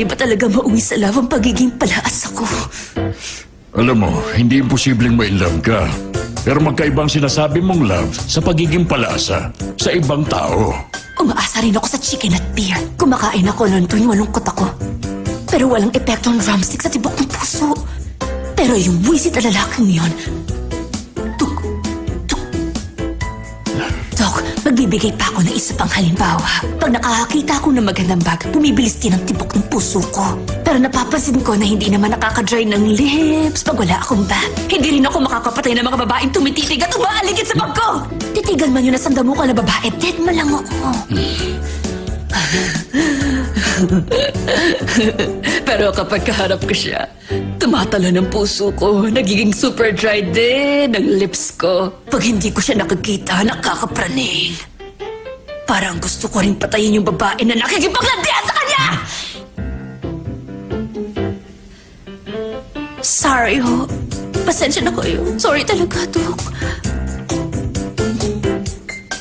Hindi ba talaga mauwi sa love ang pagiging palaas ako? Alam mo, hindi imposibleng ma love ka. Pero magkaibang sinasabi mong love sa pagiging palasa sa ibang tao. Umaasa rin ako sa chicken at beer. Kumakain ako noon tuwing malungkot ako. Pero walang epekto ang drumstick sa tibok ng puso. Pero yung wisit na lalaking yon, magbibigay pa ako ng isa pang halimbawa. Pag nakakakita ako ng magandang bag, bumibilis din ang tibok ng puso ko. Pero napapansin ko na hindi naman nakakadry ng lips pag wala akong bag. Hindi rin ako makakapatay ng mga babaeng tumititig at umaaligid sa bag ko. Titigan man yun na sanda mo ka na babae, dead man lang ako. Pero kapag kaharap ko siya, tumatala ng puso ko, nagiging super dry din ang lips ko. Pag hindi ko siya nakikita, nakakapraning. Parang gusto ko rin patayin yung babae na nakikipaglandian sa kanya! Sorry ho. Pasensya na kayo. Sorry talaga, Dok.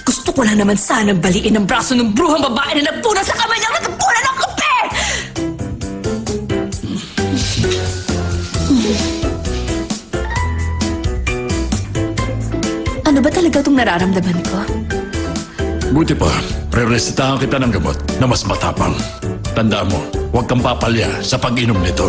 Gusto ko lang naman sanang baliin ang braso ng bruhang babae na nagpuna sa kamay niyang Ano ba talaga itong nararamdaman ko? Buti pa, pre-resetahan kita ng gamot na mas matapang. Tandaan mo, huwag kang papalya sa pag-inom nito.